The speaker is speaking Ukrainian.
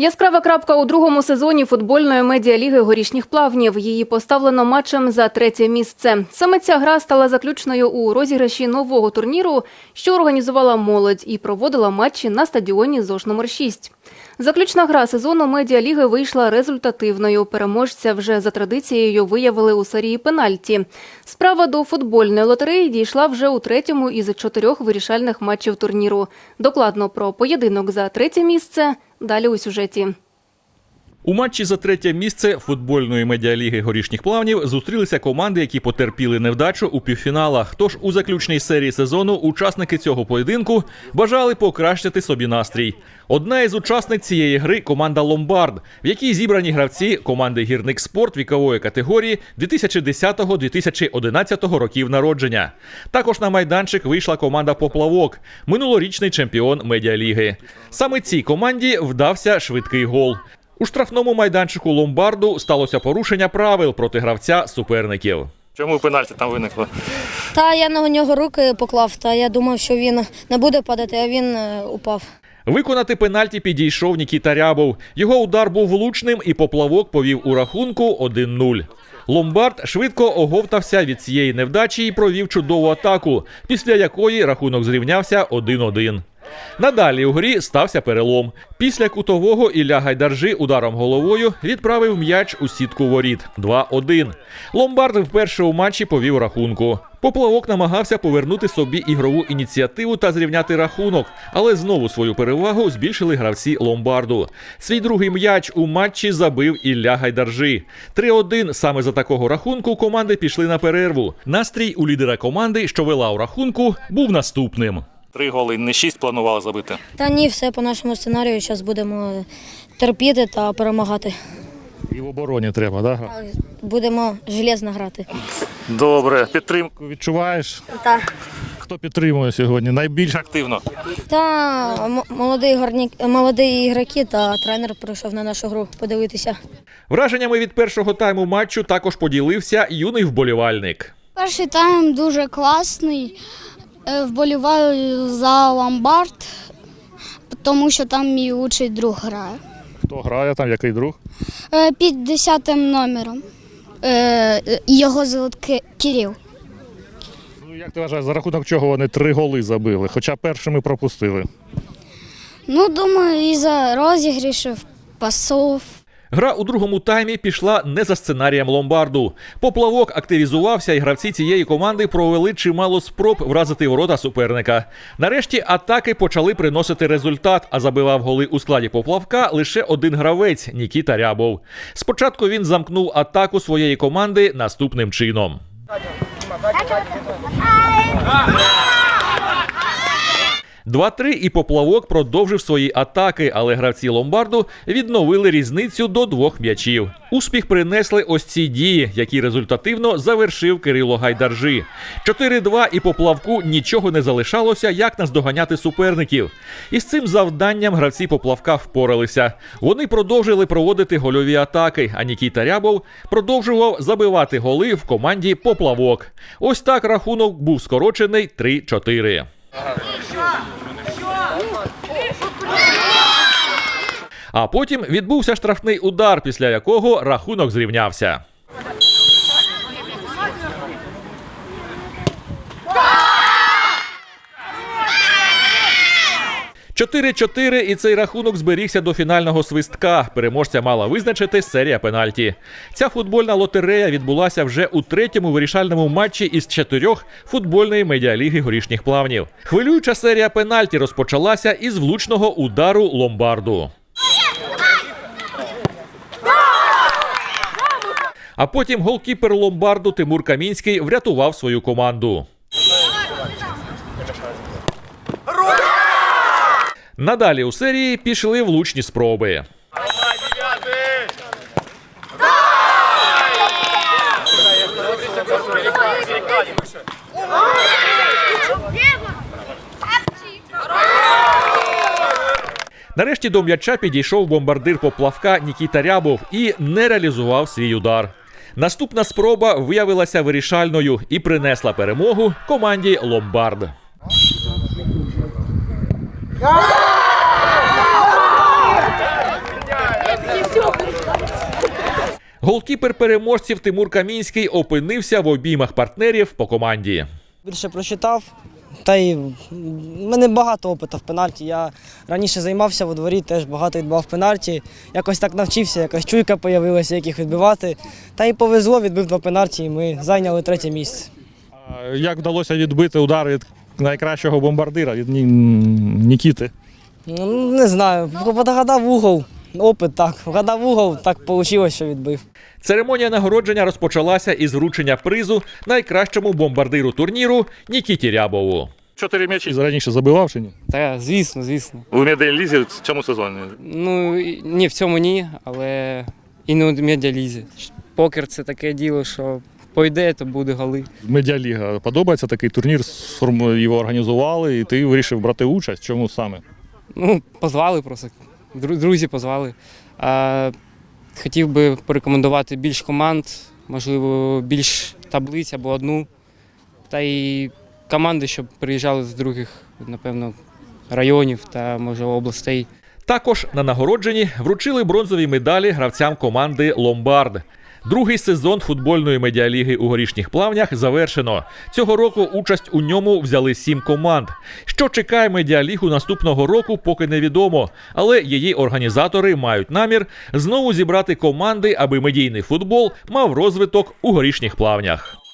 Яскрава крапка у другому сезоні футбольної медіаліги горішніх плавнів. Її поставлено матчем за третє місце. Саме ця гра стала заключною у розіграші нового турніру, що організувала молодь і проводила матчі на стадіоні ЗОЖ номер 6 Заключна гра сезону медіаліги вийшла результативною. Переможця вже за традицією виявили у серії пенальті. Справа до футбольної лотереї дійшла вже у третьому із чотирьох вирішальних матчів турніру. Докладно про поєдинок за третє місце далі у сюжеті. У матчі за третє місце футбольної медіаліги горішніх плавнів зустрілися команди, які потерпіли невдачу у півфіналах. Тож у заключній серії сезону учасники цього поєдинку бажали покращити собі настрій. Одна із учасниць цієї гри команда Ломбард, в якій зібрані гравці команди Гірник Спорт вікової категорії 2010-2011 років народження. Також на майданчик вийшла команда Поплавок, минулорічний чемпіон медіаліги. Саме цій команді вдався швидкий гол. У штрафному майданчику ломбарду сталося порушення правил проти гравця суперників. Чому пенальті там виникло? Та я на нього руки поклав, та я думав, що він не буде падати, а він е, упав. Виконати пенальті підійшов Нікіта Рябов. Його удар був влучним, і поплавок повів у рахунку 1-0. Ломбард швидко оговтався від цієї невдачі і провів чудову атаку, після якої рахунок зрівнявся 1-1. Надалі у грі стався перелом. Після кутового Ілля Гайдаржи ударом головою відправив м'яч у сітку воріт 2-1. Ломбард вперше у матчі повів рахунку. Поплавок намагався повернути собі ігрову ініціативу та зрівняти рахунок, але знову свою перевагу збільшили гравці ломбарду. Свій другий м'яч у матчі забив Ілля Гайдаржи. 3-1 саме за такого рахунку команди пішли на перерву. Настрій у лідера команди, що вела у рахунку, був наступним. Три голи, не шість планували забити. Та ні, все по нашому сценарію. Зараз будемо терпіти та перемагати. І в обороні треба, да? Будемо железно грати. Добре, підтримку Відчуваєш? Так. Хто підтримує сьогодні? Найбільш активно. Та м- молоді, гарні, молоді ігроки та тренер прийшов на нашу гру подивитися. Враженнями від першого тайму матчу також поділився юний вболівальник. Перший тайм дуже класний. Е, Вболіваю за ломбард, тому що там мій лучший друг грає. хто грає там, який друг? Е, Під 10 номером. Е, Його звуть Ки- Кирил. Ну як ти вважаєш, за рахунок чого вони три голи забили, хоча першими пропустили. Ну, думаю, і за розігрішів, пасов. Гра у другому таймі пішла не за сценарієм ломбарду. Поплавок активізувався, і гравці цієї команди провели чимало спроб вразити ворота суперника. Нарешті атаки почали приносити результат, а забивав голи у складі поплавка лише один гравець Нікіта Рябов. Спочатку він замкнув атаку своєї команди наступним чином. Два-три і поплавок продовжив свої атаки, але гравці ломбарду відновили різницю до двох м'ячів. Успіх принесли ось ці дії, які результативно завершив Кирило Гайдаржи. 4-2 і поплавку нічого не залишалося, як наздоганяти суперників. Із цим завданням гравці поплавка впоралися. Вони продовжили проводити гольові атаки, а Нікіта Рябов продовжував забивати голи в команді поплавок. Ось так рахунок був скорочений 3-4. А потім відбувся штрафний удар, після якого рахунок зрівнявся. Чотири-чотири, і цей рахунок зберігся до фінального свистка. Переможця мала визначити серія пенальті. Ця футбольна лотерея відбулася вже у третьому вирішальному матчі із чотирьох футбольної медіаліги горішніх плавнів. Хвилююча серія пенальті розпочалася із влучного удару ломбарду. А потім голкіпер ломбарду Тимур Камінський врятував свою команду. Надалі у серії пішли влучні спроби. Нарешті до м'яча підійшов бомбардир поплавка Нікіта Рябов і не реалізував свій удар. Наступна спроба виявилася вирішальною і принесла перемогу команді Ломбард. Голкіпер переможців Тимур Камінський опинився в обіймах партнерів по команді. Більше прочитав, та й в мене багато опиту в пенальті. Я раніше займався во дворі, теж багато відбивав пенальті. Якось так навчився, якась чуйка з'явилася, як їх відбивати. Та й повезло, відбив два пенальті, і ми зайняли третє місце. Як вдалося відбити удар від найкращого бомбардира від Нікіти? Ну, не знаю, подгадав угол, опит так. Вгадав угол, так вийшло, що відбив. Церемонія нагородження розпочалася із вручення призу найкращому бомбардиру турніру Нікіті Рябову. Чотири м'ячі раніше забивав чи ні? Та, звісно, звісно. у медіалізі в цьому сезоні. Ну, ні, в цьому ні, але і не у медіалізі. Покер це таке діло, що пойде, то буде голи. Медіаліга. Подобається такий турнір, його організували, і ти вирішив брати участь. Чому саме? Ну, позвали просто. Дру- Друзі позвали. Хотів би порекомендувати більш команд, можливо, більш таблиць або одну. Та й команди, щоб приїжджали з других, напевно, районів та може областей. Також на нагородженні вручили бронзові медалі гравцям команди Ломбард. Другий сезон футбольної медіаліги у горішніх плавнях завершено. Цього року участь у ньому взяли сім команд. Що чекає медіалігу наступного року, поки невідомо. Але її організатори мають намір знову зібрати команди, аби медійний футбол мав розвиток у горішніх плавнях.